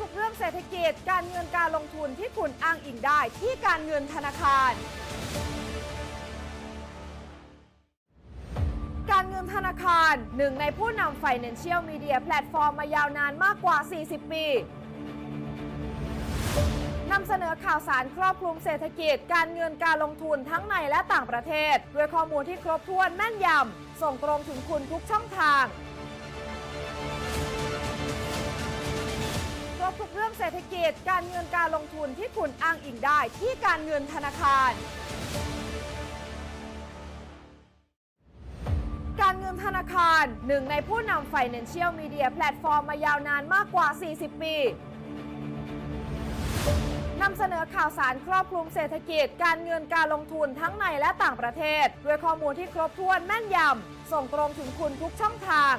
ทุกเรื่องเศรษฐกิจ การเงินการลงทุนที่คุณอ้างอิงได้ที่การเงินธนาคาร การเงินธนาคารหนึ่งในผู้นำ Financial Media แพลตฟอร์มมายาวนานมากกว่า 40 ปีนำเสนอข่าวสารครอบคลุมเศรษฐกิจ การเงินการลงทุนทั้งในและต่างประเทศ ด้วยข้อมูลที่ครบถ้วนแม่นยำส่งตรงถึงคุณทุกช่องทาง บทุกเรื่องเศรษฐกิจ การเงินการลงทุนที่คุณอ้างอิงได้ที่การเงินธนาคาร การเงินธนาคารหนึ่งในผู้นำ Financial Media แพลตฟอร์มมายาวนานมากกว่า 40 ปีนำเสนอข่าวสารครอบคลุมเศรษฐกิจ การเงินการลงทุนทั้งในและต่างประเทศ ด้วยข้อมูลที่ครบถ้วนแม่นยำส่งตรงถึงคุณทุกช่องทาง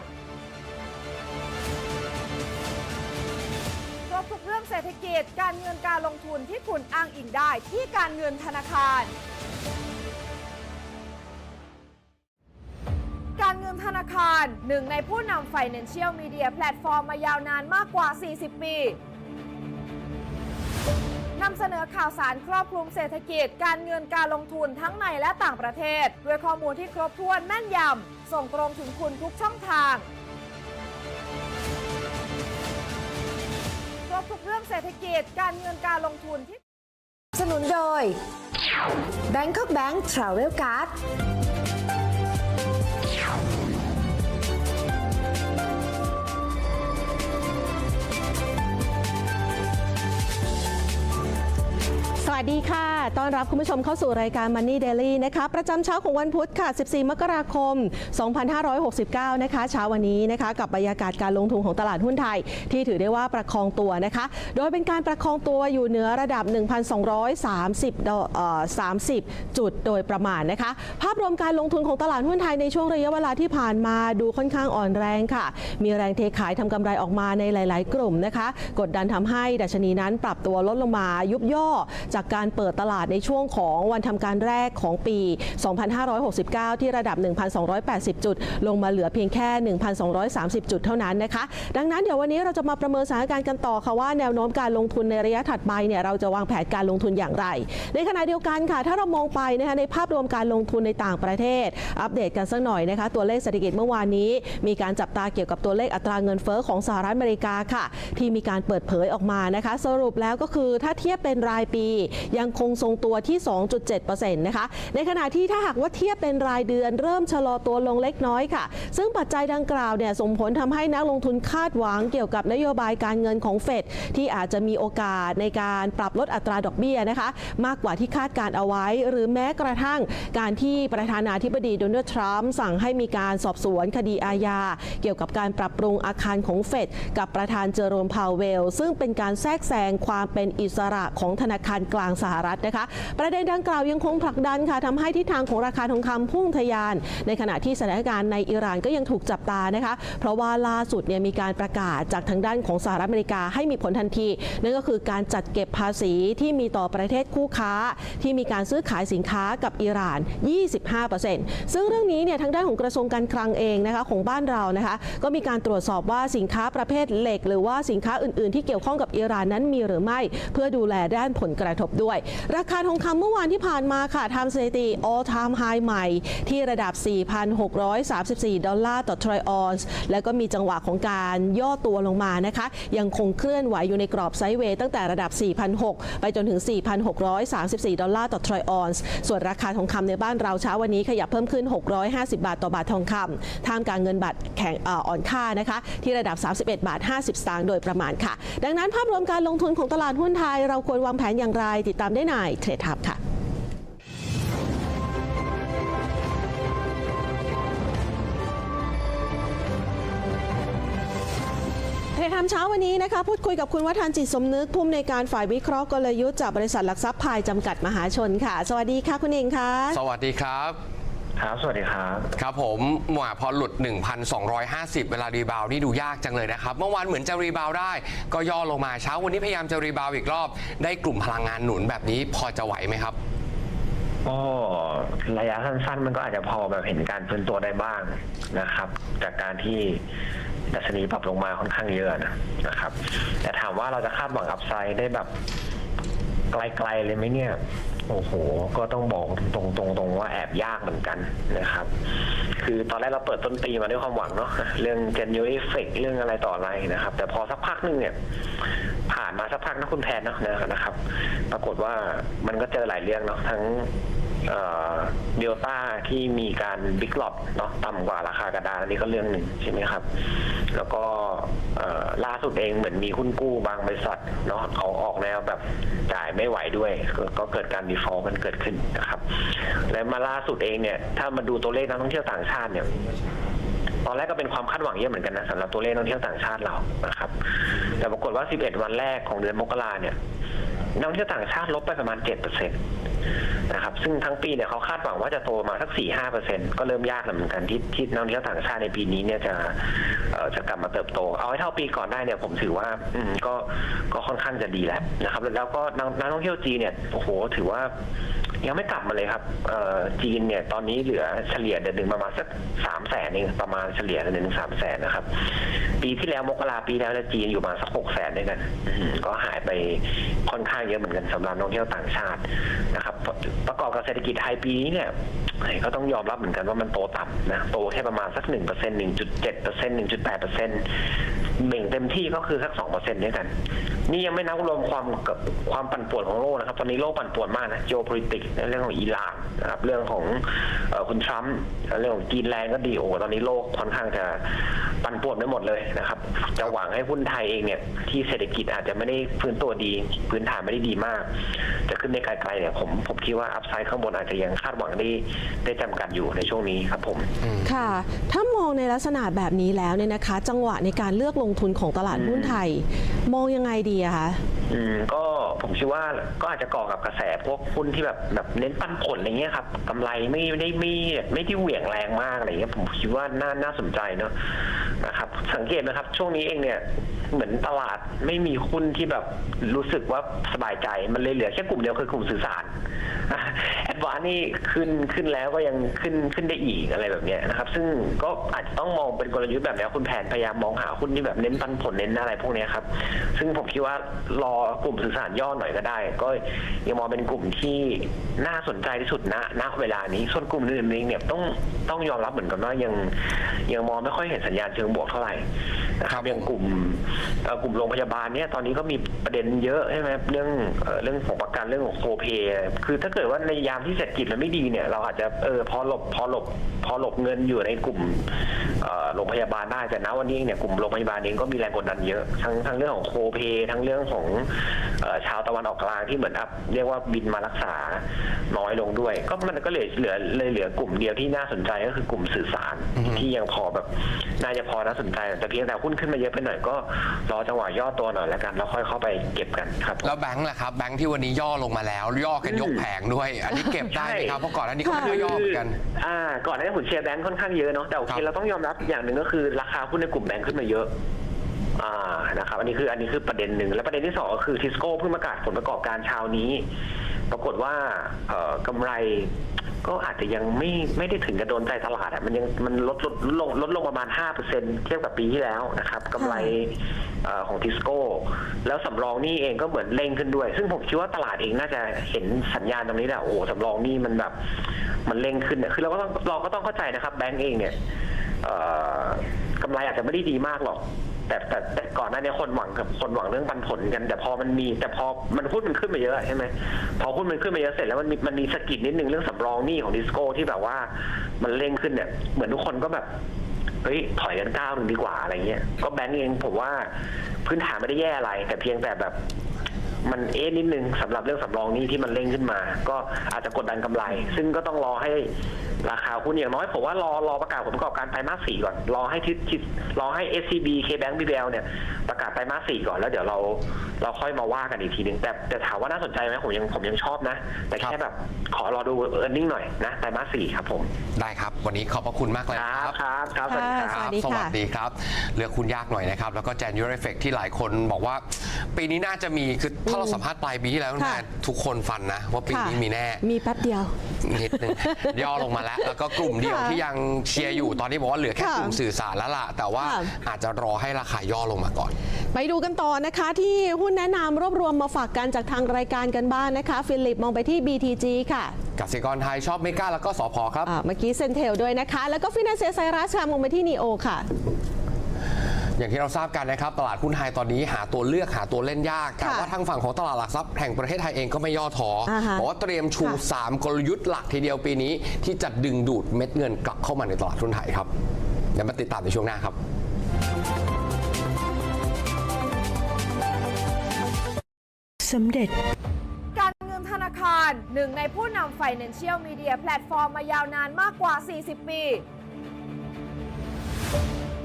บทุกเรื่องเศรษฐกิจ การเงินการลงทุนที่คุณอ้างอิงได้ที่การเงินธนาคาร การเงินธนาคารหนึ่งในผู้นำ Financial Media แพลตฟอร์มมายาวนานมากกว่า 40 ปีนำเสนอข่าวสารครอบคลุมเศรษฐกิจ การเงินการลงทุนทั้งในและต่างประเทศ ด้วยข้อมูลที่ครบถ้วนแม่นยำส่งตรงถึงคุณทุกช่องทาง บทุกเรื่องเศรษฐกิจการเงินการลงทุนที่สนุนโดย Bangkok Bank Travel Card สวัสดีค่ะต้ อนรับคุณผู้ชมเข้าสู่รายการ Money Daily นะคะประจำเช้าของวันพุธค่ะ 14 มกราคม 2569 นะคะ เช้าวันนี้นะคะกับบรรยากาศการลงทุนของตลาดหุ้นไทย ที่ถือได้ว่าประคองตัวนะคะ โดยเป็นการประคองตัวอยู่เหนือระดับ 1,230 30 จุดโดยประมาณนะคะ ภาพรวมการลงทุนของตลาดหุ้นไทยในช่วงระยะเวลาที่ผ่านมาดูค่อนข้างอ่อนแรงค่ะ มีแรงเทขายทำกำไรออกมาในหลาย ๆ กลุ่มนะคะ กดดันทำให้ดัชนีนั้นปรับตัวลดลงมายุบย่อจากการเปิดตลาดในช่วงของวันทำการแรกของปี 2569 ที่ระดับ 1,280 จุด ลงมาเหลือเพียงแค่ 1,230 จุดเท่านั้นนะคะ ดังนั้นเดี๋ยววันนี้เราจะมาประเมินสถานการณ์กันต่อค่ะว่าแนวโน้มการลงทุนในระยะถัดไปเนี่ยเราจะวางแผนการลงทุนอย่างไร ในขณะเดียวกันค่ะ ถ้าเรามองไปนะคะในภาพรวมการลงทุนในต่างประเทศ อัปเดตกันสักหน่อยนะคะ ตัวเลขเศรษฐกิจเมื่อวานนี้ มีการจับตาเกี่ยวกับตัวเลขอัตราเงินเฟ้อของสหรัฐอเมริกาค่ะ ที่มีการเปิดเผยออกมานะคะ สรุปแล้วก็คือถ้าเทียบเป็นรายปียังคงทรงตัวัวที่ 2.7%นะคะในขณะที่ถ้าหากว่าเทียบเป็นรายเดือนเริ่มชะลอตัวลงเล็กน้อยค่ะ ซึ่งปัจจัยดังกล่าวเนี่ยส่งผลทำให้นักลงทุนคาดหวังเกี่ยวกับนโยบายการเงินของเฟดที่อาจจะมีโอกาสในการปรับลดอัตราดอกเบี้ยนะคะ มากกว่าที่คาดการเอาไว้ หรือแม้กระทั่งการที่ประธานาธิบดีโดนัลด์ทรัมป์สั่งให้มีการสอบสวนคดีอาญาเกี่ยวกับการปรับปรุงอาคารของเฟดกับประธานเจอโรมพาวเวล ซึ่งเป็นการแทรกแซงความเป็นอิสระของธนาคารกลางสหรัฐนะคะประเด็นดังกล่าวยังคงผลักดันค่ะทำให้ทิศทางของราคาทองคำพุ่งทะยาน ในขณะที่สถานการณ์ในอิหร่านก็ยังถูกจับตานะคะ เพราะว่าล่าสุดเนี่ยมีการประกาศจากทางด้านของสหรัฐอเมริกาให้มีผลทันที นั่นก็คือการจัดเก็บภาษีที่มีต่อประเทศคู่ค้า ที่มีการซื้อขายสินค้ากับอิหร่าน 25%ซึ่งเรื่องนี้เนี่ยทางด้านของกระทรวงการคลังเองนะคะของบ้านเรานะคะก็มีการตรวจสอบว่าสินค้าประเภทเหล็ก หรือว่าสินค้าอื่น ๆ ที่เกี่ยวข้องกับอิหร่านนั้นมีหรือไม่ เพื่อดูแลด้านผลกระทบด้วย ราคาทองคำเมื่อวานที่ผ่านมาค่ะทำสถิติ all time high ใหม่ ที่ระดับ 4,634 ดอลลาร์ต่อทรอยออนซ์ และก็มีจังหวะของการย่อตัวลงมานะคะ ยังคงเคลื่อนไหวอยู่ในกรอบไซด์เวย์ตั้งแต่ระดับ4,600ไปจนถึง 4,634 ดอลลาร์ต่อทรอยออนซ์ ส่วนราคาทองคำในบ้านเราเช้าวันนี้ขยับเพิ่มขึ้น 650 บาทต่อบาททองคำท่ามกลางเงินบาทแข็งอ่ออ่อนค่านะคะ ที่ระดับ 31 บาท 50 สตางค์โดยประมาณค่ะ ดังนั้นภาพรวมการลงทุนของตลาดหุ้นไทย เราควรวางแผนอย่างไรติดตามได้ในเทรดทับค่ะเทรทำเช้าวันนี้นะคะพูดคุยกับคุณวัฒนจิตสมนึกผู้อำนวยการฝ่ายวิเคราะห์กลยุทธ์จากบริษัทหลักทรัพย์พายจำกัดมหาชนค่ะ สวัสดีค่ะคุณเองค่ะ สวัสดีครับ ครับ สวัสดีครับ ครับผมหมวพอหลุด 1,250 เวลารีบาวด์นี่ดูยากจังเลยนะครับ เมื่อวานเหมือนจะรีบาวด์ได้ ก็ย่อลงมาเช้าวันนี้พยายามจะรีบาวด์อีกรอบ ได้กลุ่มพลังงานหนุนแบบนี้พอจะไหวไหมครับ ก็ระยะสั้นๆ มันก็อาจจะพอแบบเห็นการฟื้นตัวได้บ้างนะครับ จากการที่ดัชนีปรับลงมาค่อนข้างเยอะนะนะครับ แต่ถามว่าเราจะคาดหวังอัพไซด์ได้แบบไกลๆเลยไหมเนี่ย โอ้โห ก็ต้องบอกตรงๆๆว่าแอบยากเหมือนกันนะครับ คือตอนแรกเราเปิดต้นปีมาด้วยความหวังเนาะเรื่อง January effect เรื่องอะไรต่ออะไรนะครับ แต่พอสักพักหนึ่งเนี่ย ผ่านมาสักพักนะคุณแทนเนาะนะครับ ปรากฏว่ามันก็เจอหลายเรื่องเนาะทั้ง เดลต้าที่มีการบิ๊กหลอตเนาะต่ำกว่าราคากระดานนี้ก็เรื่องหนึ่งใช่ไหมครับ แล้วก็ล่าสุดเองเหมือนมีหุ้นกู้บางบริษัทเนาะเขาออกแนวแบบจ่ายไม่ไหวด้วยก็ก็เกิดการดีฟอลต์กันเกิดขึ้นนะครับ และมาล่าสุดเองเนี่ย ถ้ามาดูตัวเลขนักท่องเที่ยวต่างชาติเนี่ยตอนแรกก็เป็นความคาดหวังเยอะเหมือนกันนะสำหรับตัวเลขนักท่องเที่ยวต่างชาติเรานะครับ แต่ปรากฏว่า 11 วันแรกของเดือนมกราเนี่ย นักท่องเที่ยวต่างชาติลบไปประมาณ 7%นะครับ ซึ่งทั้งปีเนี่ยเขาคาดหวังว่าจะโตมาสัก 4-5%ก็เริ่มยากแล้วเหมือนกันที่ที่นักท่องเที่ยวต่างชาติในปีนี้เนี่ยจะจะกลับมาเติบโต เอาให้เท่าปีก่อนได้เนี่ยผมถือว่าอืมก็ก็ค่อนข้างจะดีแล้วนะครับ แล้วก็นักนักท่องเที่ยวจีนเนี่ยโอ้โหถือว่า ยังไม่กลับมาเลยครับเอ่อจีนเนี่ยตอนนี้เหลือเฉลี่ยเดือนหนึ่งประมาณสักสามแสนเองประมาณเฉลี่ยเดือนหนึ่งสามแสนนะครับ ปีที่แล้วมกราปีแล้วเนี่ยจีนอยู่ประมาณสักหกแสนด้วยกันอืมก็หายไปค่อนข้างเยอะเหมือนกันสำหรับนักท่องเที่ยวต่างชาตินะครับ ประกอบกับเศรษฐกิจไทยปีนี้เนี่ยก็ต้องยอมรับเหมือนกันว่ามันโตต่ำนะโตแค่ประมาณสักหนึ่งเปอร์เซ็นต์หนึ่งจุดเจ็ดเปอร์เซ็นต์หนึ่งจุดแปดเปอร์เซ็นต์ เบ่งเต็มที่ก็คือสักสองเปอร์เซ็นต์ด้วยกัน นี่ยังไม่นับรวมความกับความปั่นป่วนของโลกนะครับ ตอนนี้โลกปั่นป่วนมากนะ geopolitics เรื่องของอิหร่านนะครับ เรื่องของอคุณทรัมป์เรื่องของจีนแรงก็ดีโอตอนนี้โลกค่อนข้างจะปั่นป่วนไปหมดเลยนะครับ จะหวังให้หุ้นไทยเองเนี่ยที่เศรษฐกิจอาจจะไม่ได้ฟื้นตัวดี พื้นฐานไม่ได้ดีมาก จะขึ้นได้ไกลๆเนี่ยผมผมคิดว่าอัพไซด์ข้างบนอาจจะยังคาดหวังได้ได้จำกัดอยู่ในช่วงนี้ครับผมค่ะ ถ้ามองในลักษณะแบบนี้แล้วเนี่ยนะคะ จังหวะในการเลือกลงทุนของตลาดหุ้นไทย มองยังไงดีอะคะอืมก็ผมคิดว่าก็อาจจะก่อกับกระแสพวกหุ้นที่แบบแบบเน้นปันผลอะไรเงี้ยครับกำไรไม่ไม่ได้ไม่ไม่ที่เหวี่ยงแรงมากอะไรเงี้ยผมคิดว่าน่าน่าสนใจเนอะ นะครับ สังเกตนะครับ ช่วงนี้เองเนี่ย เหมือนตลาดไม่มีหุ้นที่แบบรู้สึกว่าสบายใจ มันเลยเหลือแค่กลุ่มเดียวคือกลุ่มสื่อสารแอดวานนี่ขึ้นขึ้นแล้วก็ยังขึ้นขึ้นได้อีกอะไรแบบนี้นะครับ ซึ่งก็อาจจะต้องมองเป็นกลยุทธ์แบบนี้คุณแผนพยายามมองหาหุ้นที่แบบเน้นปันผลเน้นอะไรพวกนี้ครับ ซึ่งผมคิดว่ารอกลุ่มสื่อสารย่อหน่อยก็ได้ ก็ยังมองเป็นกลุ่มที่น่าสนใจที่สุดณณเวลานี้ ส่วนกลุ่มอื่นๆเองเนี่ยต้องต้องยอมรับเหมือนกันว่ายังยังมองไม่ค่อยเห็นสัญญาณเชิงบวกเท่าไหร่ นะคครัรับบอย่างกลุ่มเอ่อกลุ่มโรงพยาบาลเนี่ยตอนนี้ก็มีประเด็นเยอะใช่ไหมเรื่องเอ่อเรื่องของประกันเรื่องของโคเพคือถ้าเกิดว่าในยามที่เศรษฐกิจมันไม่ดีเนี่ย เราอาจจะเออพอหลบพอหลบพอหลบเงินอยู่ในกลุ่มเอ่อโรงพยาบาลได้แต่ณวันนี้เนี่ยกลุ่มโรงพยาบาลเองก็มีแรงกดดันเยอะทั้งทั้งเรื่องของโคเพทั้งเรื่องของเอ่อชาวตะวันออกกลางที่เหมือนอัพเรียกว่าบินมารักษาน้อยลงด้วย ก็มันก็เหลือเหลือเลยเหลือกลุ่มเดียวที่น่าสนใจก็คือกลุ่มสื่อสารที่ยังพอแบบน่าจะพอน่าสนใจแต่เพียงแต่หุ้นขึ้นมาเยอะไปหน่อยก็รอจังหวะย่อตัวหน่อยแล้วกันแล้วค่อยเข้าไปเก็บกันครับแล้วแบงค์ล่ะครับแบงค์ที่วันนี้ย่อลงมาแล้ว ย่อกันยกแผงด้วย อันนี้เก็บได้ไหมครับเพราะก่อนหน้านี้ก็ไม่ได้ย่อเหมือนกัน อ่าก่อนหน้านี้ผมเชียร์แบงค์ค่อนข้างเยอะเนาะแต่โอครัเคบเราต้องยอมรับอย่างหนึ่งก็คือราคาหุ้นในกลุ่มแบงค์ขึ้นมาเยอะ อ่านะครับ อันนี้คืออันนี้คือประเด็นหนึ่งและประเด็นที่สองก็คือทิสโก้เพิ่งประกาศผลประกอบการเช้านี้ ปรากฏว่าเอ่อกำไร ก็อาจจะยังไม่ไม่ได้ถึงกับโดนใจตลาดอะมันยังมันลดลดลดลงลดลงประมาณ 5%เทียบกับปีที่แล้วนะครับกำไรเอ่อของทิสโก้ แล้วสำรองหนี่เองก็เหมือนเร่งขึ้นด้วย ซึ่งผมคิดว่าตลาดเองน่าจะเห็นสัญญาณตรงนี้แหละโอ้โหสำรองหนี่มันแบบมันเร่งขึ้นเนี่ยคือเราก็ต้องเราก็ต้องเข้าใจนะครับแบงก์เองเนี่ยเอ่อกำไรอาจจะไม่ได้ดีมากหรอก แต่แต่แต่ก่อนหน้านี้คนหวังกับคนหวังเรื่องปันผลกัน แต่พอมันมีแต่พอมันหุ้นมันขึ้นมาเยอะใช่ไหมพอหุ้นมันขึ้นมาเยอะเสร็จแล้วมันมีมันมีสกิดนิดนึงเรื่องสำรองหนี้ของดิสโก้ที่แบบว่ามันเร่งขึ้นเนี่ยเหมือนทุกคนก็แบบเฮ้ยถอยกันก้าวหนึ่งดีกว่าอะไรเงี้ยก็แบงก์เองผมว่าพื้นฐานไม่ได้แย่อะไร แต่เพียงแต่แบบ มันเอ๊ะนิดนึงสำหรับเรื่องสำรองหนี้ที่มันเร่งขึ้นมา ก็อาจจะกดดันกำไร ซึ่งก็ต้องรอให้ราคาหุ้นอย่างน้อยผมว่ารอรอประกาศผลประกอบการไตรมาสสี่ก่อน รอให้ทิศทิศรอให้ SCB KBank BBL เนี่ยประกาศไตรมาสสี่ก่อนแล้วเดี๋ยวเราเราค่อยมาว่ากันอีกทีนึงแต่แต่ถามว่าน่าสนใจไหมผมยังผมยังชอบนะ แต่ครัแค่บแบบขอรอดูเออร์เน็งหน่อยนะไตรมาสสี่ครับผมได้ครับ วันนี้ขอบพระคุณมากเลยคครัรับบครับครับสวัสดีครับสวัสดีสค่ะวัสดีครับเลือกคุณยากหน่อยนะครับแล้วก็ January Effect ที่หลายคนบอกว่า ปีนี้น่าจะมีคือถ้าเราสัมภาษณ์ปลายปีที่แล้วนะทุกคนฟันนะว่าปีนี้มีแน่ มีแป๊บเดียวนิดนึงย่อลงมาแล้ว แล้วก็กลุ่มเดียวที่ยังเชียร์อยู่ตอนนี้บอกว่าเหลือแค่กลุ่มสื่อสารแล้วล่ะ แต่ว่าอาจจะรอให้ราคาย่อลงมาก่อน ไปดูกันต่อนะคะ ที่หุ้นแนะนำรวบรวมมาฝากกันจากทางรายการกันบ้างนะคะ ฟิลิปมองไปที่ BTG ค่ะกสิกรไทยชอบเมกาแล้วก็สอพอครับเมื่อกี้เซนเทลด้วยนะคะ แล้วก็ฟินแลนเซียไซรัสค่ะมองไปที่นีโอค่ะ อย่างที่เราทราบกันนะครับ ตลาดหุ้นไทยตอนนี้หาตัวเลือกหาตัวเล่นยาก แต่ค่ะว่าทางฝั่งของตลาดหลักทรัพย์แห่งประเทศไทยเองก็ไม่ย่อท้ออาฮะบอกว่าเตรียมชูค่ะ3กลยุทธ์หลักทีเดียวปีนี้ ที่จะดึงดูดเม็ดเงินกลับเข้ามาในตลาดหุ้นไทยครับเดี๋ยวมาติดตามในช่วงหน้าครับสำเร็จการเงินธนาคารหนึ่งในผู้นำ Financial Media แพลตฟอร์มมายาวนานมากกว่า 40 ปี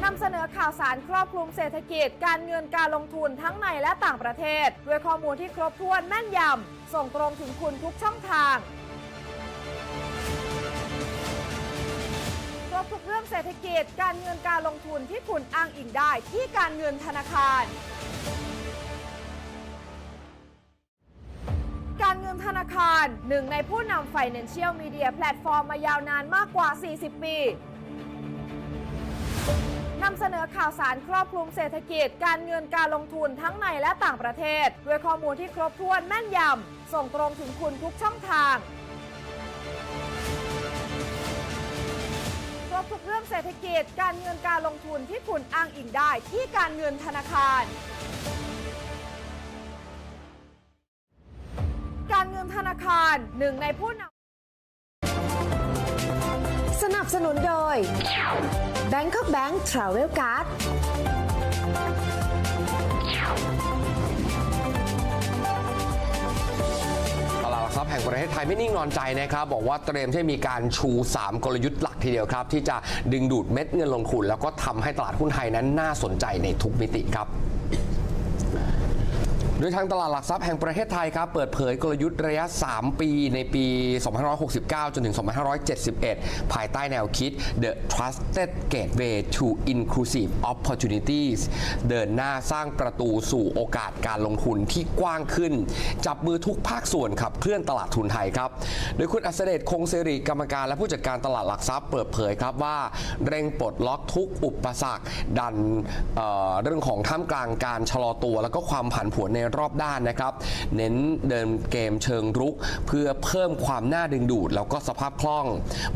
นำเสนอข่าวสารครอบคลุมเศรษฐกิจ การเงินการลงทุนทั้งในและต่างประเทศ ด้วยข้อมูลที่ครบถ้วนแม่นยำ ส่งตรงถึงคุณทุกช่องทางครบทุกเรื่องเศรษฐกิจ การเงินการลงทุนที่คุณอ้างอิงได้ที่การเงินธนาคารการเงินธนาคารหนึ่งในผู้นำ Financial Media แพลตฟอร์มมายาวนานมากกว่า 40 ปี นำเสนอข่าวสารครอบคลุมเศรษฐกิจ การเงินการลงทุนทั้งในและต่างประเทศ ด้วยข้อมูลที่ครบถ้วนแม่นยำ ส่งตรงถึงคุณทุกช่องทาง ครบทุกเรื่องเศรษฐกิจ การเงินการลงทุนที่คุณอ้างอิงได้ที่การเงินธนาคารการเงินธนาคารหนึ่งในผู้นำ บสนุนโดย Bangkok Bank Travel Card ตลาดหลักทรัพย์แห่งประเทศไทยไม่นิ่งนอนใจนะครับ บอกว่าเตรียมที่มีการชู 3 กลยุทธ์หลักทีเดียวครับ ที่จะดึงดูดเม็ดเงินลงทุนแล้วก็ทำให้ตลาดหุ้นไทยนั้นน่าสนใจในทุกมิติครับ ดยทางตลาดหลักทรัพย์แห่งประเทศไทยครับเปิดเผยกลยุทธ์ระยะ 3 ปีในปี 2569 จนถึง 2571 ภายใต้แนวคิด The Trusted Gateway to Inclusive Opportunities เดินหน้าสร้างประตูสู่โอกาสการลงทุนที่กว้างขึ้น จับมือทุกภาคส่วนขับเคลื่อนตลาดทุนไทยครับ โดยคุณอัศเดชคงเสริกรรมการและผู้จัดการตลาดหลักทรัพย์เปิดเผยครับว่า เร่งปลดล็อกทุกอุปสรรคดันเเรื่องของท่ามกลางการชะลอตัว แล้วก็ความผันผวนในรอบด้านนะครับ เน้นเดินเกมเชิงรุก เพื่อเพิ่มความน่าดึงดูด แล้วก็สภาพคล่อง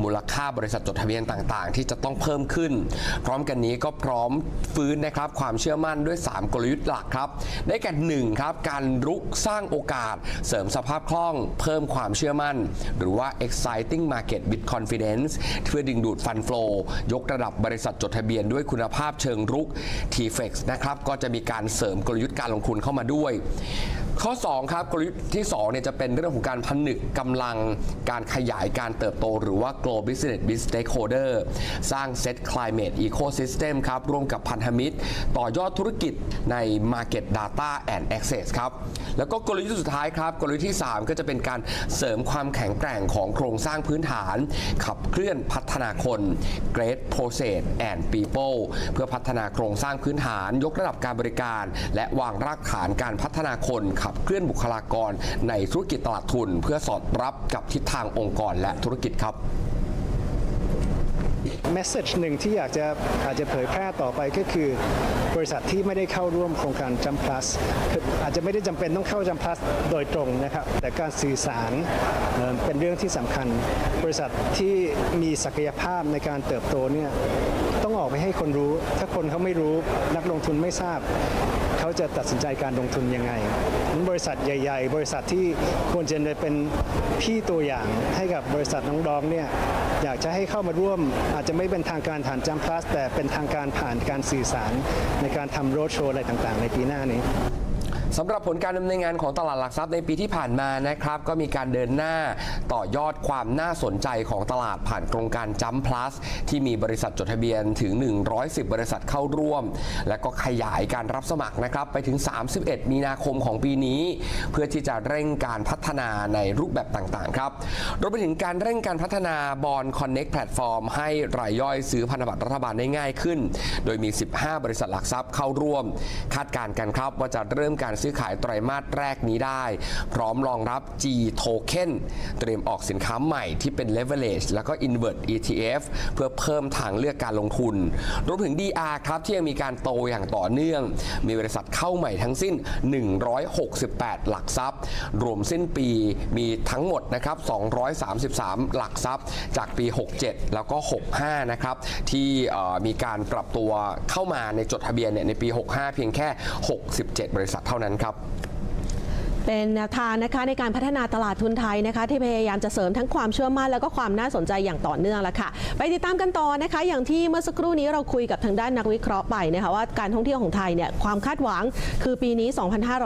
มูลค่าบริษัทจดทะเบียนต่างๆ ที่จะต้องเพิ่มขึ้น พร้อมกันนี้ก็พร้อมฟื้นนะครับความเชื่อมั่นด้วย 3 กลยุทธ์หลักครับ ได้แก่หนึ่งครับการรุกสร้างโอกาส เสริมสภาพคล่อง เพิ่มความเชื่อมั่น หรือว่า exciting market with confidence เพื่อดึงดูดฟัน flow ยกระดับบริษัทจดทะเบียนด้วยคุณภาพเชิงรุก T-FEX นะครับก็จะมีการเสริมกลยุทธ์การลงทุนเข้ามาด้วยข้อ 2 ครับกลยุทธ์ที่ 2 เนี่ยจะเป็นเรื่องของการผนึกกำลังการขยายการเติบโต หรือว่า global business with stakeholder สร้าง set climate ecosystem ครับ ร่วมกับพันธมิตร ต่อยอดธุรกิจใน market data and access ครับ แล้วก็กลยุทธ์สุดท้ายครับ กลยุทธ์ที่ 3 ก็จะเป็นการเสริมความแข็งแกร่งของโครงสร้างพื้นฐาน ขับเคลื่อนพัฒนาคน great process and people เพื่อพัฒนาโครงสร้างพื้นฐาน ยกระดับการบริการ และวางรากฐานการพัฒนาคนขับเคลื่อนบุคลากรในธุรกิจตลาดทุน เพื่อสอดรับกับทิศทางองค์กรและธุรกิจครับเมสเซจหนึ่งที่อยากจะอาจจะเผยแพร่ต่อไปก็คือบริษัทที่ไม่ได้เข้าร่วมโครงการจัมพลัสอาจจะไม่ได้จำเป็นต้องเข้าจัมพลัสโดยตรงนะครับ แต่การสื่อสารเอ่อเป็นเรื่องที่สำคัญ บริษัทที่มีศักยภาพในการเติบโตเนี่ยต้องออกไปให้คนรู้ ถ้าคนเขาไม่รู้นักลงทุนไม่ทราบ เขาจะตัดสินใจการลงทุนยังไงนั้นบริษัทใหญ่ ๆ บริษัทที่ควรจะเป็นพี่ตัวอย่างให้กับบริษัทน้องๆเนี่ยอยากจะให้เข้ามาร่วม อาจจะไม่เป็นทางการผ่านจัมพลัสแต่เป็นทางการผ่านการสื่อสารในการทำโรดโชว์อะไรต่างๆ ในปีหน้านี้ สำหรับผลการดำเนินงานของตลาดหลักทรัพย์ในปีที่ผ่านมานะครับ ก็มีการเดินหน้าต่อยอดความน่าสนใจของตลาดผ่านโครงการจัมพลัสที่มีบริษัทจดทะเบียนถึง 110 บริษัทเข้าร่วม และก็ขยายการรับสมัครนะครับไปถึง 31 มีนาคมของปีนี้ เพื่อที่จะเร่งการพัฒนาในรูปแบบต่างๆครับรวมไปถึงการเร่งการพัฒนาบอลคอนเน็กแพลตฟอร์มให้รายย่อยซื้อพันธบัตรรัฐบาลได้ง่ายขึ้น โดยมี 15 บริษัทหลักทรัพย์เข้าร่วม คาดการณ์กันครับว่าจะเริ่มการซื้อขายไตรมาสแรกนี้ได้ พร้อมรองรับ G Token เตรียมออกสินค้าใหม่ที่เป็น leverage แล้วก็ invert ETF เพื่อเพิ่มทางเลือกการลงทุน รวมถึง DR ครับที่ยังมีการโตอย่างต่อเนื่อง มีบริษัทเข้าใหม่ทั้งสิ้น 168 หลักทรัพย์ รวมสิ้นปีมีทั้งหมดนะครับ 233 หลักทรัพย์ จากปี 67 แล้วก็ 65 นะครับ ที่มีการปรับตัวเข้ามาในจดทะเบียนเนี่ยในปี 65 เพียงแค่ 67 บริษัทเท่านั้นครับ เป็นแนวทางนะคะในการพัฒนาตลาดทุนไทยนะคะ ที่พยายามจะเสริมทั้งความเชื่อมั่นแล้วก็ความน่าสนใจอย่างต่อเนื่องล้วค่ะ ไปติดตามกันต่อนะคะ อย่างที่เมื่อสักครู่นี้เราคุยกับทางด้านนักวิเคราะห์ไปนะคะว่าการท่องเที่ยวของไทยเนี่ยความคาดหวังคือปีนี้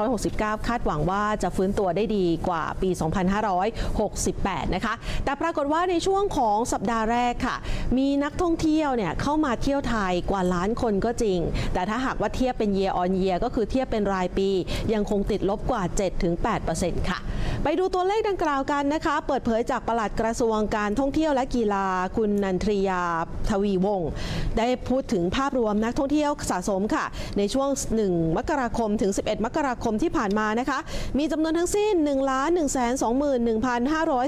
2569 คาดหวังว่าจะฟื้นตัวได้ดีกว่าปี 2568 นะคะ แต่ปรากฏว่าในช่วงของสัปดาห์แรกค่ะ มีนักท่องเที่ยวเนี่ยเข้ามาเที่ยวไทยกว่าล้านคนก็จริง แต่ถ้าหากว่าเทียบเป็น year on year ก็คือเทียบเป็นรายปี ยังคงติดลบกว่า7ถึง7-8%ค่ะ ไปดูตัวเลขดังกล่าวกันนะคะ เปิดเผยจากปลัดกระทรวงการท่องเที่ยวและกีฬาคุณนันทรียาทวีวงศ์ได้พูดถึงภาพรวมนักท่องเที่ยวสะสมค่ะ ในช่วง 1 มกราคมถึง 11 มกราคมที่ผ่านมานะคะ มีจำนวนทั้งสิ้น 1 1 2 1 5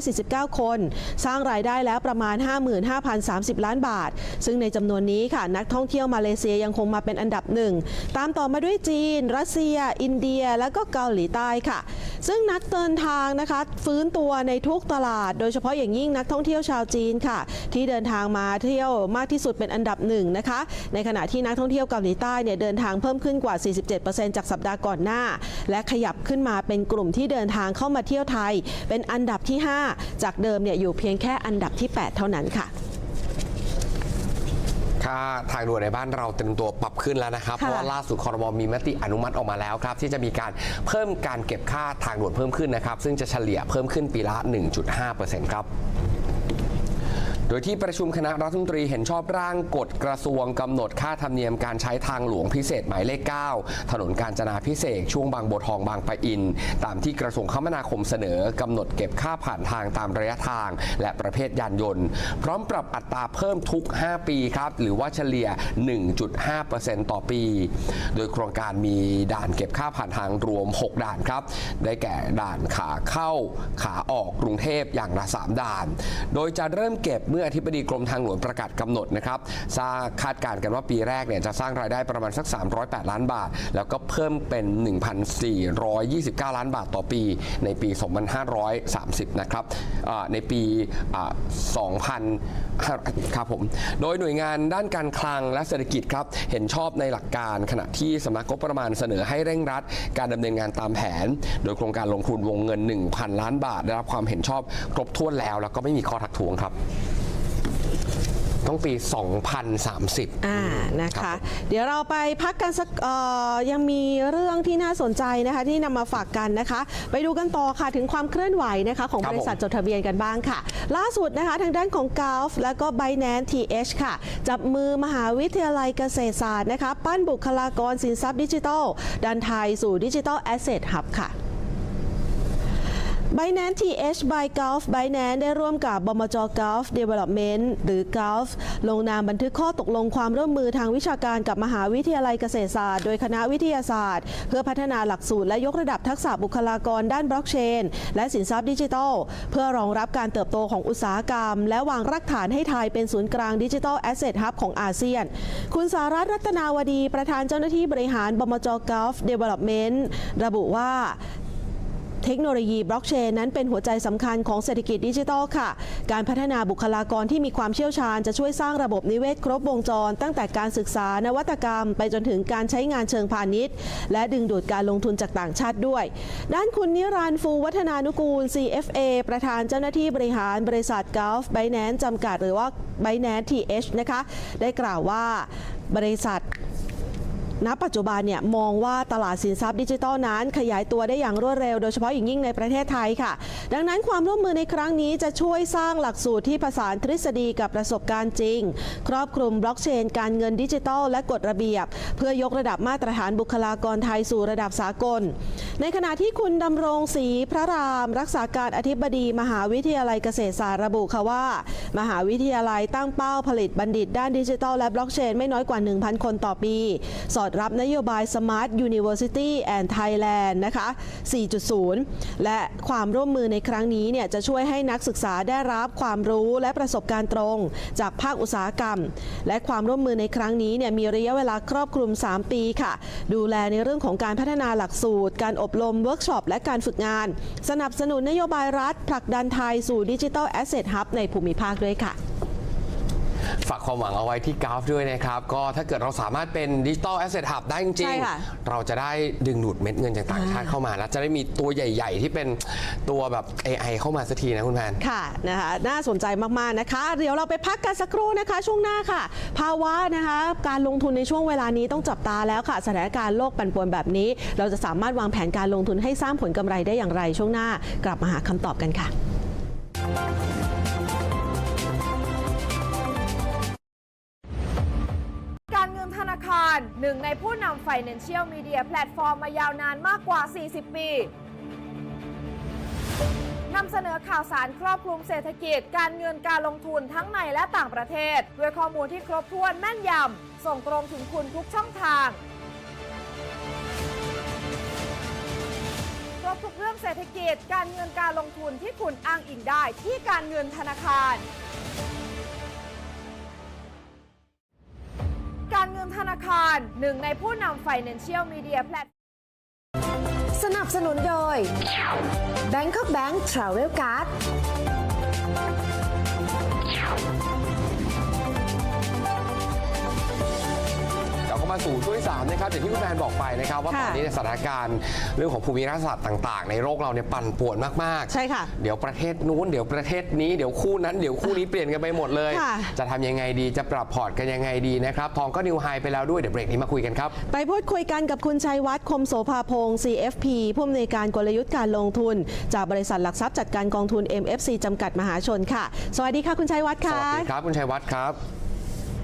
4 9 คน สร้างรายได้แล้วประมาณ 55,030 ล้านบาท ซึ่งในจำนวนนี้ค่ะ นักท่องเที่ยวมาเลเซียยังคงมาเป็นอันดับหนึ่ง ตามต่อมาด้วยจีน รัสเซีย อินเดีย แล้วก็เกาหลีใต้ค่ะซึ่งนักเดินทางนะคะ ฟื้นตัวในทุกตลาด โดยเฉพาะอย่างยิ่งนักท่องเที่ยวชาวจีนค่ะ ที่เดินทางมาเที่ยวมากที่สุดเป็นอันดับหนึ่งนะคะ ในขณะที่นักท่องเที่ยวเกาหลีใต้เนี่ยเดินทางเพิ่มขึ้นกว่า 47%จากสัปดาห์ก่อนหน้า และขยับขึ้นมาเป็นกลุ่มที่เดินทางเข้ามาเที่ยวไทย เป็นอันดับที่ 5 จากเดิมเนี่ยอยู่เพียงแค่อันดับที่ 8 เท่านั้นค่ะ ค่าทางด่วนในบ้านเราเต็มตัวปรับขึ้นแล้วนะครับ เพราะว่าล่าสุดคอรมอมีมติอนุมัติออกมาแล้วครับ ที่จะมีการเพิ่มการเก็บค่าทางด่วนเพิ่มขึ้นนะครับ ซึ่งจะเฉลี่ยเพิ่มขึ้นปีละ 1.5%ครับ โดยที่ประชุมคณะรัฐมนตรีเห็นชอบร่างกฎกระทรวงกำหนดค่าธรรมเนียมการใช้ทางหลวงพิเศษหมายเลข 9 ถนนกาญจนาพิเศษช่วงบางบัวทองบางปะอิน ตามที่กระทรวงคมนาคมเสนอกำหนดเก็บค่าผ่านทางตามระยะทาง และประเภทยานยนต์ พร้อมปรับอัตราเพิ่มทุก 5 ปีครับหรือว่าเฉลี่ย 1.5%ต่อปี โดยโครงการมีด่านเก็บค่าผ่านทางรวม 6 ด่านครับได้แก่ด่านขาเข้าขาออกกรุงเทพอย่างละ3ด่าน โดยจะเริ่มเก็บมื่ออธิบดีกรมทางหลวงประกาศกำหนดนะครับสร้างคาดการณ์กันว่าปีแรกเนี่ยจะสร้างรายได้ประมาณสัก 308 ล้านบาท แล้วก็เพิ่มเป็น 1,429 ล้านบาทต่อปี ในปี 2530 นะครับในปีอ่า2000 ครับผม โดยหน่วยงานด้านการคลังและเศรษฐกิจครับ เห็นชอบในหลักการขณะที่สำนักงบประมาณเสนอให้เร่งรัด การดำเนินงานตามแผน โดยโครงการลงทุนวงเงิน 1,000 ล้านบาท ได้รับความเห็นชอบครบถ้วนแล้ว แล้วก็ไม่มีข้อทักท้วงครับ ต้องปี 2030 อ่านะรัคะบผมเดี๋ยวเราไปพักกันสักเอ่อยังมีเรื่องที่น่าสนใจนะคะที่นำมาฝากกันนะคะ ไปดูกันต่อค่ะถึงความเคลื่อนไหวนะคะของครับบริษัทผมจดทะเบียนกันบ้างค่ะ ล่าสุดนะคะทางด้านของ g u l f และก็ Binance TH ค่ะ จับมือมหาวิทยาลัยเกษตรศาสตร์นะคะ ปั้นบุคลากรสินทรัพย์ดิจิทัล ดันไทยสู่ดิจิทัลแอสเซทฮับค่ะ Binance TH by Gulf Binance ได้ร่วมกับบมจ Gulf Development หรือ Gulf ลงนามบันทึกข้อตกลงความร่วมมือทางวิชาการกับมหาวิทยาลัยเกษตรศาสตร์ โดยคณะวิทยาศาสตร์ เพื่อพัฒนาหลักสูตรและยกระดับทักษะบุคลากรด้านบล็อกเชน และสินทรัพย์ดิจิทัล เพื่อรองรับการเติบโตของอุตสาหกรรม และวางรากฐานให้ไทยเป็นศูนย์กลางดิจิทัลแอสเซทฮับของอาเซียน คุณสารัตน์รัตนาวดี ประธานเจ้าหน้าที่บริหารบมจ Gulf Development ระบุว่า เทคโนโลยีบล็อกเชนนั้นเป็นหัวใจสำคัญของเศรษฐกิจดิจิทัลค่ะ การพัฒนาบุคลากรที่มีความเชี่ยวชาญจะช่วยสร้างระบบนิเวศครบวงจร ตั้งแต่การศึกษานวัตกรรม ไปจนถึงการใช้งานเชิงพาณิชย์ และดึงดูดการลงทุนจากต่างชาติด้วย ด้านคุณนิรันดร์ฟูวัฒนานุกูล CFA ประธานเจ้าหน้าที่บริหารบริษัท Gulf Binance จำกัดหรือว่า Binance TH นะคะ ได้กล่าวว่าบริษัท ณปัจจุบันเนี่ยมองว่าตลาดสินทรัพย์ดิจิทัลนั้น ขยายตัวได้อย่างรวดเร็ว โดยเฉพาะอย่างยิ่งในประเทศไทยค่ะ ดังนั้นความร่วมมือในครั้งนี้จะช่วยสร้างหลักสูตรที่ผสานทฤษฎีกับประสบการณ์จริง ครอบคลุมบล็อกเชน การเงินดิจิทัล และกฎระเบียบ เพื่อยกระดับมาตรฐานบุคลากรไทยสู่ระดับสากล ในขณะที่คุณดำรงศรีพระราม รักษาการอธิบดี มหาวิทยาลัยเกษตรศาสตร์ระบุค่ะว่า มหาวิทยาลัยตั้งเป้าผลิตบัณฑิตด้านดิจิทัลและบล็อกเชนไม่น้อยกว่า 1,000 คนต่อปี สอดรับนโยบาย Smart University and Thailand นะคะ 4.0 และความร่วมมือในครั้งนี้เนี่ยจะช่วยให้นักศึกษาได้รับความรู้และประสบการณ์ตรง จากภาคอุตสาหกรรม และความร่วมมือในครั้งนี้เนี่ยมีระยะเวลาครอบคลุม 3 ปีค่ะ ดูแลในเรื่องของการพัฒนาหลักสูตร การอบรมเวิร์กช็อปและการฝึกงาน สนับสนุนนโยบายรัฐ ผลักดันไทยสู่ดิจิทัลแอสเซทฮับในภูมิภาคด้วยค่ะ ฝากความหวังเอาไว้ที่กราฟด้วยนะครับ ก็ถ้าเกิดเราสามารถเป็นดิจิ t a ลแอสเซทหับได้จริใช่งค่ะ ๆ เราจะได้ดึงดูดเม็ดเงินจากต่างชาติเข้ามา แล้วจะได้มีตัวใหญ่ ๆ ที่เป็นตัวแบบ AI เข้ามาสักทีนะคุณแพน ค่ะนะคะน่าสนใจมาก ๆ นะคะ เดี๋ยวเราไปพักกันสักครู่นะคะ ช่วงหน้าค่ะ ภาวะนะคะการลงทุนในช่วงเวลานี้ต้องจับตาแล้วค่ะ สถานการณ์โลกปั่นป่วนแบบนี้ เราจะสามารถวางแผนการลงทุนให้สร้างผลกำไรได้อย่างไรช่วงหน้ากลับมาหาคำตอบกันค่ะ หนึ่งในผู้นำ Financial Media แพลตฟอร์มมายาวนานมากกว่า 40 ปีนำเสนอข่าวสารครอบคลุมเศรษฐกิจ การเงินการลงทุนทั้งในและต่างประเทศ ด้วยข้อมูลที่ครบถ้วนแม่นยำ ส่งตรงถึงคุณทุกช่องทาง ครบทุกเรื่องเศรษฐกิจ การเงินการลงทุนที่คุณอ้างอิงได้ที่การเงินธนาคาร คารหนึ่งในผู้นำ Financial Media Platform สนับสนุนโดย Bangkok Bank Travel Card มาสู่ช่วงที่3นะครับอย่างที่คุณแพนบอกไปนะครับว่าค่ะตอนนี้ในยสถานการณ์เรื่องของภูมิรัฐศาสตร์ต่าง ๆ ในโลกเราเนี่ยปั่นป่วนมากๆใช่ค่ะเดี๋ยวประเทศนู้นเดี๋ยวประเทศนี้เดี๋ยวคู่นั้นเดี๋ยวคู่นี้เปลี่ยนกันไปหมดเลย ค่ะ จะทำยังไงดีจะปรับพอร์ตกันยังไงดีนะครับทองก็นิวไฮไปแล้วด้วยเดี๋ยวเบรกนี้มาคุยกันครับ ไปพูดคุยกันกับคุณชัยวัฒน์คมโสภาพงศ์ CFP ผู้อำนวยการกลยุทธ์การลงทุน จากบริษัทหลักทรัพย์จัดการกองทุน MFC จำกัดมหาชนค่ะ สวัสดีค่ะคุณชัยวัฒน์สค่ะ วัสดีครับคุณชัยวัฒน์ครับ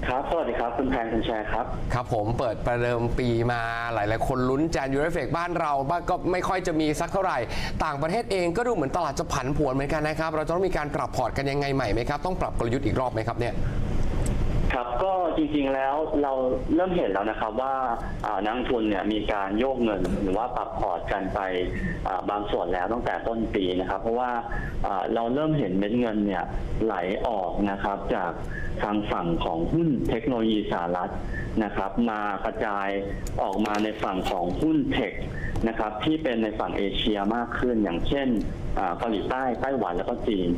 ครับสวัสดีครับ คุณแพนคุณแชร์ครับ ครับผมเปิดประเดิมปีมาหลาย ๆ คนลุ้นจานยูเรเฟกบ้านเราบ้านก็ไม่ค่อยจะมีสักเท่าไหร่ ต่างประเทศเองก็ดูเหมือนตลาดจะผันผวนเหมือนกันนะครับ เราจะต้องมีการปรับพอร์ตกันยังไงใหม่ไหมครับ ต้องปรับกลยุทธ์อีกรอบไหมครับเนี่ย ครับ ก็จริงๆแล้วเราเริ่มเห็นแล้วนะครับว่าอ่านักลงทุนเนี่ยมีการโยกเงินหรือว่าปรับพอร์ตกันไปอ่าบางส่วนแล้วตั้งแต่ต้นปีนะครับ เพราะว่าอ่าเราเริ่มเห็นเม็ดเงินเนี่ยไหลออกนะครับ จากทางฝั่งของหุ้นเทคโนโลยีสหรัฐนะครับ มากระจายออกมาในฝั่งของหุ้นเทคนะครับที่เป็นในฝั่งเอเชียมากขึ้นอย่างเช่นอ่าเกาหลีใต้ไต้หวันแล้วก็จีน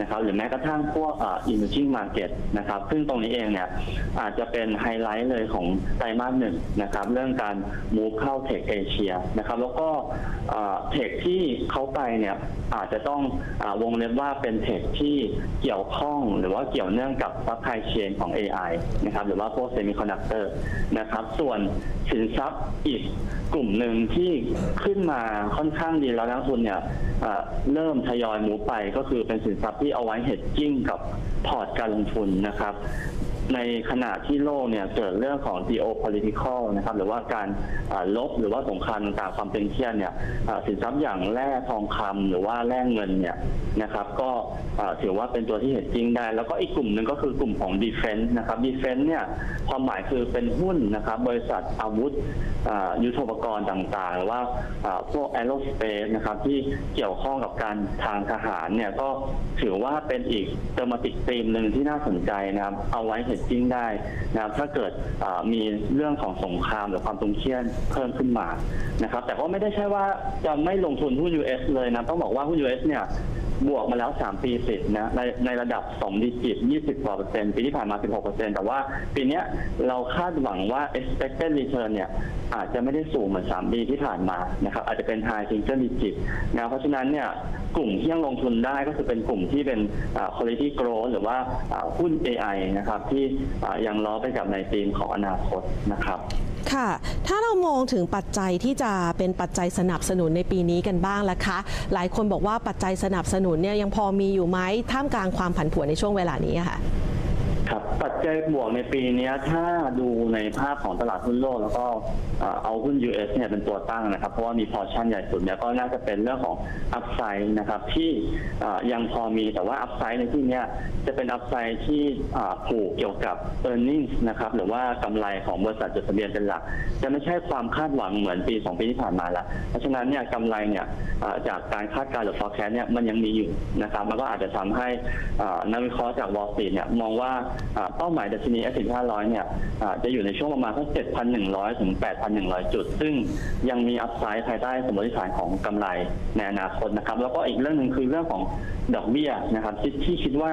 นะครับหรือแม้กระทั่งพวกอ่า emerging market นะครับ ซึ่งตรงนี้เองเนี่ยอาจจะเป็นไฮไลท์เลยของไตรมาสหนึ่งนะครับ เรื่องการ move เข้าเทคเอเชียนะครับแล้วก็เทคที่เขาไปเนี่ยอาจจะต้องอวงเล็บว่าเป็นเทคที่เกี่ยวข้องหรือว่าเกี่ยวเนื่องกับ supply chain ของ AI นะครับหรือว่าพวก semiconductor นะครับส่วนสินทรัพย์อีกกลุ่มหนึ่งที่ขึ้นมาค่อนข้างดีแล้วนักลงทุนเนี่ยเริ่มทยอยมูฟไปก็คือเป็นสินทรัพย์ที่เอาไว้เฮดจิ้งกับพอร์ตการลงทุนนะครับ ในขณะที่โลกเนี่ยเกิดเรื่องของ geopolitical นะครับหรือว่าการลบหรือว่าสงครามต่างความเป็นเครียดเนี่ยสินทรัพย์อย่างแร่ทองคำหรือว่าแร่เงินเนี่ยนะครับก็ถือว่าเป็นตัวที่เห็นจริงได้ แล้วก็อีกกลุ่มหนึ่งก็คือกลุ่มของ defense นะครับ defense เนี่ยความหมายคือเป็นหุ้นนะครับบริษัทอาวุธอ่ายุทโธปกรณ์ต่างๆ หรือว่าอ่าพวก aerospace นะครับที่เกี่ยวข้องกับการทางทหารเนี่ยก็ถือว่าเป็นอีกเทอร์มาติกธีมหนึ่งที่น่าสนใจนะครับเอาไว้เห็นจริงได้นะครับถ้าเกิดมีเรื่องของสงครามหรือความตึงเครียดเพิ่มขึ้นมานะครับแต่ก็ไม่ได้ใช่ว่าจะไม่ลงทุนหุ้น US เลยนะต้องบอกว่าหุ้น US เนี่ย บวกมาแล้ว 3 ปีติดนะในในระดับ 2 ดิจิต 20กว่าเปอร์เซ็นต์ปีที่ผ่านมา 16เปอร์เซ็นต์แต่ว่าปีนี้เราคาดหวังว่า expected return เนี่ยอาจจะไม่ได้สูงเหมือน 3 ปีที่ผ่านมานะครับอาจจะเป็น high single digit นะเพราะฉะนั้นเนี่ยกลุ่มที่ยังลงทุนได้ก็คือเป็นกลุ่มที่เป็น quality growth หรือว่าหุ้น AI นะครับที่ยังล้อไปกับในธีมของอนาคตนะครับ ค่ะ ถ้าเรามองถึงปัจจัยที่จะเป็นปัจจัยสนับสนุนในปีนี้กันบ้างล่ะคะ หลายคนบอกว่าปัจจัยสนับสนุนเนี่ยยังพอมีอยู่ไหมท่ามกลางความผันผวนในช่วงเวลานี้ค่ะ ครับปัจจัยบวกในปีนี้ถ้าดูในภาพของตลาดหุ้นโลก แล้วก็เอาหุ้น US เนี่ยเป็นตัวตั้งนะครับ เพราะว่ามีพอชั่นใหญ่สุดเนี่ยก็น่าจะเป็นเรื่องของอัพไซด์นะครับที่ยังพอมีแต่ว่าอัพไซด์ในที่นี้จะเป็นอัพไซด์ที่ผูกเกี่ยวกับ e a r n i n g นะครับหรือว่ากำไรของบริษัทจดทะเบียนเป็นหลัก จะไม่ใช่ความคาดหวังเหมือนปี 2 ปีที่ผ่านมาล้วเพราะฉะนั้นเนี่ยกำไรเนี่ยจากการคาดการณ์หรือ forecast เนี่ยมันยังมีอยู่นะครับมันก็อาจจะทำให้นักวิเคราะห์จาก Wall Street เนี่ยมองว่าเป้าหมายดัชนี S&P 500 เนี่ยจะอยู่ในช่วงประมาณสัก7,100 ถึง 8,100 จุด ซึ่งยังมีอัพไซด์ภายใต้สมมติฐานของกำไรในอนาคตนะครับ แล้วก็อีกเรื่องหนึ่งคือเรื่องของดอกเบี้ยนะครับที่ที่คิดว่า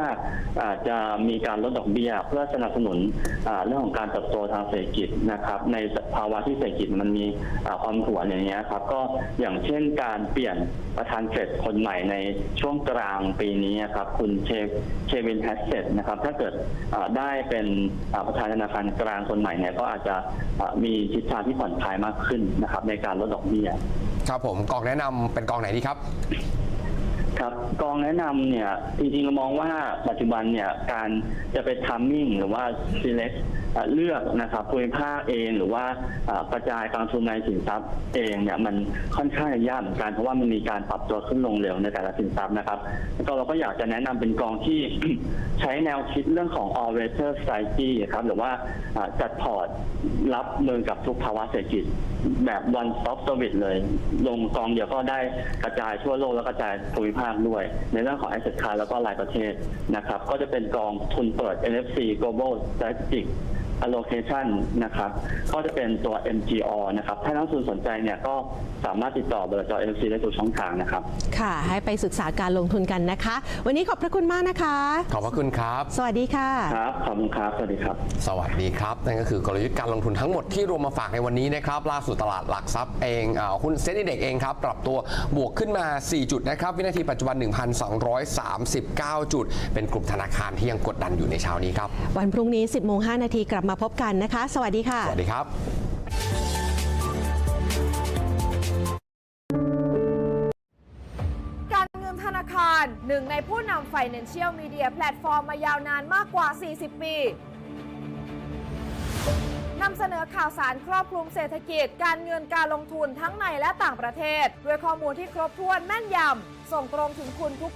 จะมีการลดดอกเบี้ยเพื่อสนับสนุนเรื่องของการเติบโตทางเศรษฐกิจนะครับ ในภาวะที่เศรษฐกิจมันมีความผันอย่างเงี้ยครับก็อย่างเช่นการเปลี่ยนประธานเฟดคนใหม่ในช่วงกลางปีนี้ครับคุณเคเควินแฮสเซตนะครับ ถ้าเกิดได้เป็นอ่าประธานธนาคารกลางคนใหม่เนี่ยก็อาจจะอ่ามีทิศทางที่ผ่อนคลายมากขึ้นนะครับในการลดดอกเบี้ยครับผมกองแนะนำเป็นกองไหนดีครับครับกองแนะนำเนี่ยจริงๆเรามองว่าปัจจุบันเนี่ยการจะไปทัมมิ่งหรือว่า select เลือกนะครับภูมิภาคเองหรือว่ากระจายการลงทุนในสินทรัพย์เองเนี่ยมันค่อนข้างยากเหมือนกันเพราะว่ามันมีการปรับตัวขึ้นลงเร็วในแต่ละสินทรัพย์นะครับแล้วก็เราก็อยากจะแนะนำเป็นกองที่ใช้แนวคิดเรื่องของ all weather strategy ครับหรือว่าจัดพอร์ตรับมือกับทุกภาวะเศรษฐกิจแบบ one stop service เลย ลงกองเดียวก็ได้กระจายทั่วโลกแล้วกระจายภูมิภาคด้วย ในเรื่องของ asset class แล้วก็รายประเทศนะครับ ก็จะเป็นกองทุนเปิด NFC Global Strategic allocation นะครับ ก็จะเป็นตัว MGO นะครับ ถ้านักลงทุนสนใจเนี่ยก็สามารถติดต่อบริษัท NFC ได้ทุกช่องทางนะครับ ค่ะ ให้ไปศึกษาการลงทุนกันนะคะ วันนี้ขอบพระคุณมากนะคะ ขอบพระคุณครับ สวัสดีค่ะ ครับ ขอบคุณครับ สวัสดีครับ สวัสดีครับนั่นก็คือกลยุทธ์การลงทุนทั้งหมดที่รวมมาฝากในวันนี้นะครับล่าสุดตลาดหลักทรัพย์เองอาหุ้นเซ็นดีเด็กเองครับปรับตัวบวกขึ้นมา 4 จุดนะครับวินาทีปัจจุบัน 1,239 จุด เป็นกลุ่มธนาคารที่ยังกดดันอยู่ในเช้านี้ครับวันพรุ่งนี้ 10โมง5นาทีกลับมาพบกันนะคะ สวัสดีค่ะ สวัสดีครับการเงินธนาคารหนึ่งในผู้นำ Financial Media แพลตฟอร์มมายาวนานมากกว่า 40 ปี นำเสนอข่าวสารครอบคลุมเศรษฐกิจ การเงินการลงทุนทั้งในและต่างประเทศ ด้วยข้อมูลที่ครบถ้วนแม่นยำ ส่งตรงถึงคุณทุก